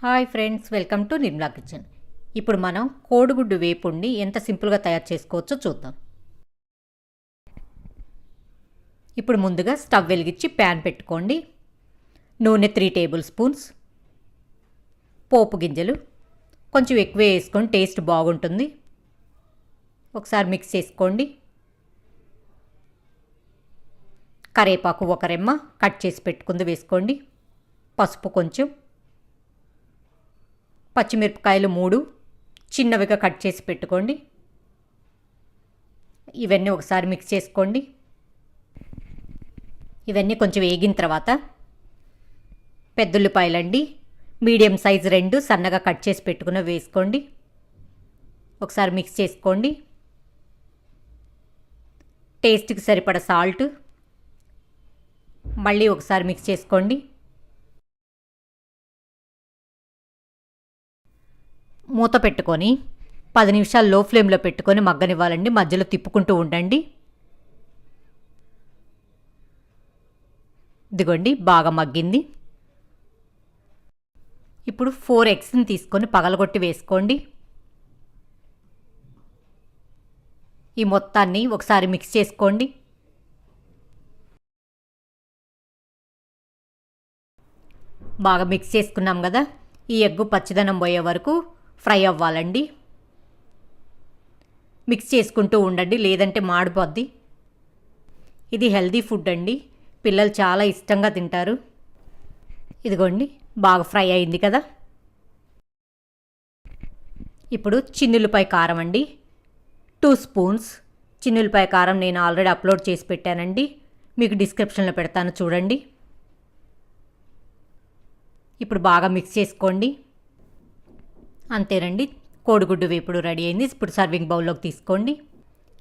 Hi friends welcome to Nirmala kitchen. ఇప్పుడు మనం కోడిగుడ్డు వేపుడిని ఎంత సింపుల్గా తయారు చేసుకోవచ్చో చూద్దాం. ఇప్పుడు ముందుగా స్టవ్ వెలిగించి ప్యాన్ పెట్టుకోండి. నూనె త్రీ టేబుల్ స్పూన్స్. పోపు గింజలు. కొంచెం ఎక్కువ వేసుకొని టేస్ట్ బాగుంటుంది. ఒకసారి మిక్స్ చేసుకోండి. కరేపాకు ఒక రెమ్మ కట్ చేసి పెట్టుకుంది వేసుకోండి. పసుపు కొంచెం. పచ్చిమిరపకాయలు మూడు చిన్నవిగా కట్ చేసి పెట్టుకోండి. ఇవన్నీ ఒకసారి మిక్స్ చేసుకోండి. ఇవన్నీ కొంచెం వేగిన తర్వాత పెద్దుల్లిపాయలండి మీడియం సైజ్ రెండు సన్నగా కట్ చేసి పెట్టుకున్న వేసుకోండి. ఒకసారి మిక్స్ చేసుకోండి. టేస్ట్కి సరిపడ సాల్ట్ మళ్ళీ ఒకసారి మిక్స్ చేసుకోండి. మూత పెట్టుకొని పది నిమిషాలు లో ఫ్లేమ్లో పెట్టుకొని మగ్గనివ్వాలండి. మధ్యలో తిప్పుకుంటూ ఉండండి. ఇదిగోండి బాగా మగ్గింది. ఇప్పుడు ఫోర్ ఎగ్స్ని తీసుకొని పగలగొట్టి వేసుకోండి. ఈ మొత్తాన్ని ఒకసారి మిక్స్ చేసుకోండి. బాగా మిక్స్ చేసుకున్నాం కదా. ఈ ఎగ్గు పచ్చిదనం పోయే వరకు ఫ్రై అవ్వాలండి. మిక్స్ చేసుకుంటూ ఉండండి లేదంటే మాడిపోద్ది. ఇది హెల్దీ ఫుడ్ అండి. పిల్లలు చాలా ఇష్టంగా తింటారు. ఇదిగోండి బాగా ఫ్రై అయింది కదా. ఇప్పుడు చిన్నులపై కారం అండి. టూ స్పూన్స్ చిన్నులపై కారం నేను ఆల్రెడీ అప్లోడ్ చేసి పెట్టానండి. మీకు డిస్క్రిప్షన్లో పెడతాను చూడండి. ఇప్పుడు బాగా మిక్స్ చేసుకోండి. అంతేనండి. కోడిగుడ్డు వేపుడు రెడీ అయింది. ఇప్పుడు సర్వింగ్ బౌల్లోకి తీసుకోండి.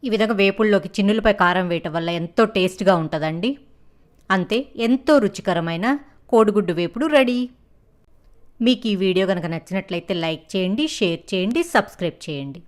ఈ విధంగా వేపుల్లోకి చిన్నులపై కారం వేయటం వల్ల ఎంతో టేస్ట్గా ఉంటుందండి. అంతే ఎంతో రుచికరమైన కోడిగుడ్డు వేపుడు రెడీ. మీకు ఈ వీడియో కనుక నచ్చినట్లయితే లైక్ చేయండి షేర్ చేయండి సబ్స్క్రైబ్ చేయండి.